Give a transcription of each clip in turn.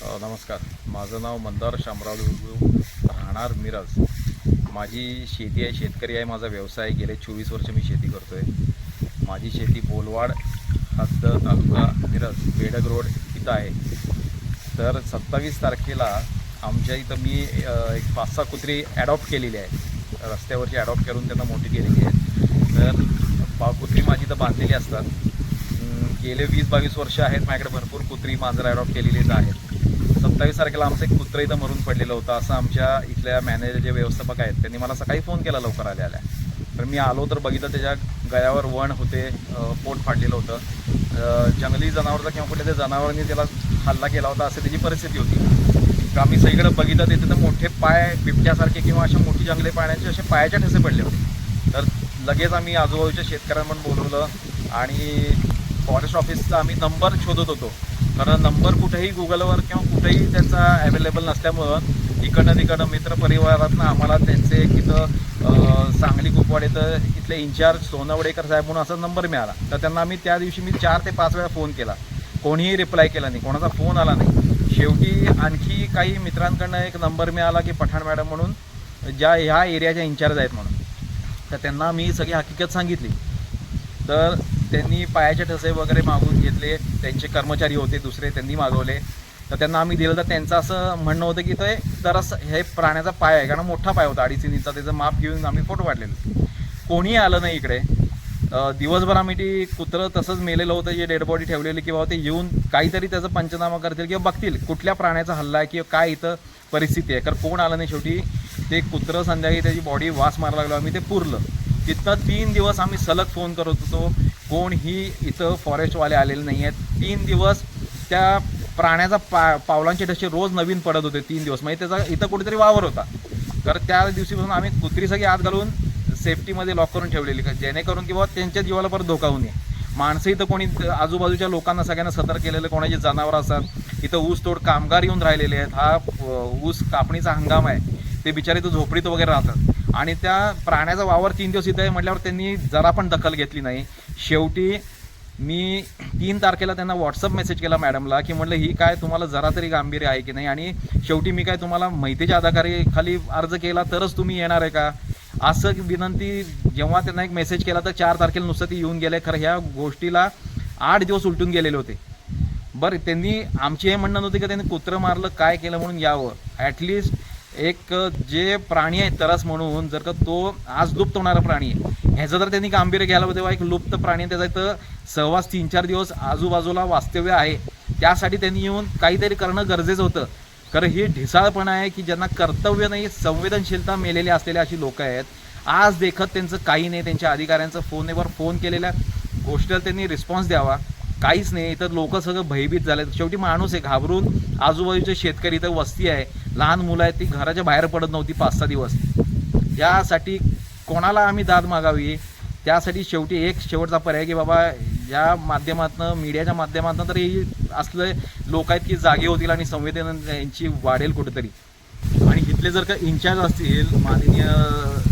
नमस्कार. माझं नाव मंदार शामराव राहणार मिरज. माझी शेती आहे शेतकरी आहे माझा व्यवसाय गेले चोवीस वर्ष मी शेती करतो आहे माझी शेती बोलवाड हद्द तालुका मिरज बेडग रोड इथं आहे. तर सत्तावीस तारखेला आमच्या इथं मी एक पाच सहा कुत्री ॲडॉप्ट केलेली आहे. रस्त्यावरची ॲडॉप्ट करून त्यांना मोठी केलेली आहे. तर पा कुत्री माझी इथं बांधलेली असतात. गेले वीस बावीस वर्ष आहेत माझ्याकडे भरपूर कुत्री मांजरं ॲडॉप्ट केलेलीच आहेत. सत्तावीस तारखेला आमचं एक कुत्रं इथं मरून पडलेलं होतं. असं आमच्या इथल्या मॅनेजर जे व्यवस्थापक आहेत त्यांनी मला सकाळी फोन केला लवकर आल्या आल्या तर मी आलो तर बघितलं त्याच्या गळ्यावर वण होते पोट फाडलेलं होतं. जंगली जनावरचा किंवा कुठल्या त्या जनावरांनी त्याला हल्ला केला होता असं त्याची परिस्थिती होती. तर आम्ही सगळीकडे बघितलं तिथे तर मोठे पाय बिबट्यासारखे किंवा असे मोठी जंगले पाण्याचे असे पायाच्या ठसे पडले होते. तर लगेच आम्ही आजूबाजूच्या शेतकऱ्यांना पण बोलवलं आणि फॉरेस्ट ऑफिसचा आम्ही नंबर शोधत होतो. कारण नंबर कुठेही गुगलवर किंवा कुठेही त्यांचा अवेलेबल नसल्यामुळं इकडनं तिकडनं मित्रपरिवारातनं आम्हाला त्यांचे एक इथं सांगली कुपवाड इथं इथले इन्चार्ज सोनवडेकर साहेब म्हणून असा नंबर मिळाला. तर त्यांना आम्ही त्या दिवशी मी चार ते पाच वेळा फोन केला. कोणीही रिप्लाय केला नाही. कोणाचा फोन आला नाही. शेवटी आणखी काही मित्रांकडनं एक नंबर मिळाला की पठाण मॅडम म्हणून ज्या ह्या एरियाच्या इन्चार्ज आहेत म्हणून. तर त्यांना मी सगळी हकीकत सांगितली. तर त्यांनी पायाचे ठसे वगैरे मागून घेतले त्यांचे कर्मचारी होते दुसरे त्यांनी मागवले. तर त्यांना आम्ही दिलं तर त्यांचं असं म्हणणं होतं की ते जरासं हे प्राण्याचा पाय आहे कारण मोठा पाय होता अडीच इंचा त्याचं माप घेऊन आम्ही फोटो काढलेले. कोणीही आलं नाही इकडे. दिवसभर आम्ही ती कुत्रं तसंच मेलेलं होतं जे डेड बॉडी ठेवलेली किंवा ते येऊन काहीतरी त्याचं पंचनामा करतील किंवा बघतील कुठल्या प्राण्याचा हल्ला आहे किंवा काय इथं परिस्थिती आहे. कारण कोण आलं नाही शेवटी ते कुत्रं संध्याकाळी त्याची बॉडी वास मारायला लागलो आम्ही ते पुरलं. तिथनं तीन दिवस आम्ही सलग फोन करत होतो कोणही इथं फॉरेस्टवाले आलेले नाही आहेत तीन दिवस त्या प्राण्याचा पा पावलांचे ठसे रोज नवीन पडत होते तीन दिवस. म्हणजे त्याचा इथं कुठेतरी वावर होता. तर त्या दिवशीपासून आम्ही कुत्री सगळी आत घालून सेफ्टीमध्ये लॉक करून ठेवलेली. का जेणेकरून किंवा त्यांच्या जीवाला परत धोका होऊ नये. माणसं इथं कोणी आजूबाजूच्या लोकांना सगळ्यांना सतर्क केलेलं कोणाचे जनावरं असतात इथं ऊस तोड कामगार येऊन राहिलेले आहेत. हा ऊस कापणीचा हंगाम आहे. ते बिचारे इथं झोपडीत वगैरे राहतात. आणि त्या प्राण्याचा वावर तीन दिवस इथं आहे म्हटल्यावर त्यांनी जरा पण दखल घेतली नाही. शेवटी मी तीन तारखेला त्यांना व्हॉट्सअप मेसेज केला मॅडमला की म्हटलं ही काय तुम्हाला जरा तरी गांभीर्य आहे की नाही? आणि शेवटी मी काय तुम्हाला माहितीच्या अधिकारी खाली अर्ज केला तरच तुम्ही येणार आहे का? असं विनंती जेव्हा त्यांना एक मेसेज केला तर चार तारखेला नुसतं ती येऊन गेले. खरं ह्या गोष्टीला आठ दिवस उलटून गेलेले होते. बरं त्यांनी आमची हे म्हणणं नव्हती की त्यांनी कुत्रं मारलं काय केलं म्हणून यावं? ॲटलिस्ट एक जे प्राणी आहे तरस म्हणून जर का तो आज लुप्त होणारा प्राणी आहे ह्याचं जर त्यांनी गांभीर्य घ्यायला तेव्हा एक लुप्त प्राणी आहे, त्याचा इथं सहवास तीन चार दिवस आजूबाजूला वास्तव्य आहे. त्यासाठी त्यांनी येऊन काहीतरी करणं गरजेचं होतं. कारण ही ढिसाळपणा आहे की ज्यांना कर्तव्य नाही संवेदनशीलता मेलेली असलेली अशी लोक आहेत आज देखत त्यांचं काही नाही त्यांच्या अधिकाऱ्यांचं फोनवर फोन केलेल्या गोष्टीला त्यांनी रिस्पॉन्स द्यावा. काहीच नाही तर लोक सगळं भयभीत झाले शेवटी माणूस आहे घाबरून आजूबाजूचे शेतकरी इथं वस्ती आहे. लहान मुलं आहेत ती घराच्या बाहेर पडत नव्हती पाच सहा दिवस. यासाठी कोणाला आम्ही दाद मागावी? त्यासाठी शेवटी एक शेवटचा पर्याय की बाबा या माध्यमातनं मीडियाच्या माध्यमातनं तर ही असले लोक आहेत की जागे होतील आणि संवेदना यांची वाढेल कुठेतरी. आणि इथले जर का इन्चार्ज असतील माननीय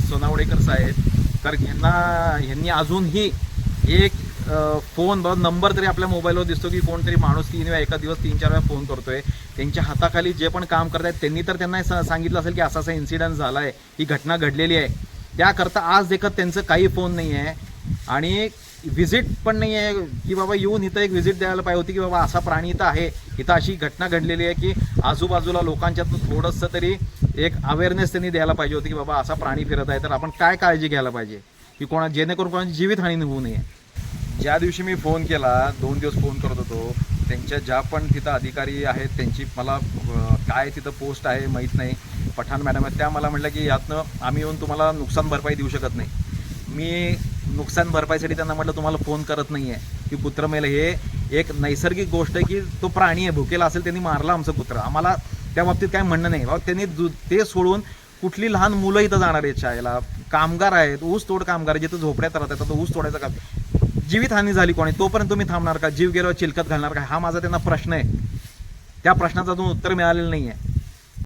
सोनावडेकर साहेब तर यांना यांनी अजूनही एक फोन ब नंबर तरी आपल्या मोबाईलवर दिसतो की कोणतरी माणूस तीन वेळा एका दिवस तीन चार वेळा फोन करतोय. त्यांच्या हाताखाली जे पण काम करतायत त्यांनी तर त्यांना सांगितलं असेल की असा असा इन्सिडेंट झाला आहे ही घटना घडलेली आहे. त्याकरता आज देखत त्यांचं काही फोन नाही आहे आणि व्हिजिट पण नाही आहे की बाबा येऊन इथं एक व्हिजिट द्यायला पाहिजे होती की बाबा असा प्राणी इथं आहे. इथं अशी घटना घडलेली आहे की आजूबाजूला लोकांच्यातून थोडंसं तरी एक अवेअरनेस त्यांनी द्यायला पाहिजे होती की बाबा असा प्राणी फिरत आहे. तर आपण काय काळजी घ्यायला पाहिजे? की कोणा जेणेकरून कोणाची जीवितहानी होऊ नये. ज्या दिवशी मी फोन केला दोन दिवस फोन करत होतो त्यांच्या ज्या पण तिथं अधिकारी आहेत त्यांची मला काय तिथं पोस्ट आहे माहीत नाही. पठाण मॅडम आहेत त्या मला म्हटलं की यातनं आम्ही येऊन तुम्हाला नुकसान भरपाई देऊ शकत नाही. मी नुकसान भरपाईसाठी त्यांना म्हटलं तुम्हाला फोन करत नाही आहे की कुत्र मेलं हे एक नैसर्गिक गोष्ट आहे की तो प्राणी आहे भुकेला असेल त्यांनी मारला आमचं कुत्र. आम्हाला त्या बाबतीत काय म्हणणं नाही. बाबा त्यांनी दु- ते सोडून कुठली लहान मुलं इथं जाणार आहेत शाळेला? कामगार आहेत ऊस तोड कामगार आहे, जिथं झोपड्यात राहतात तर ऊस तोडायचं काम जीवितहानी झाली कोणी तोपर्यंत तुम्ही थांबणार का? जीव गेल्यावर चिलकत घालणार का? हा माझा त्यांना प्रश्न आहे. त्या प्रश्नाचं अजून उत्तर मिळालेलं नाही आहे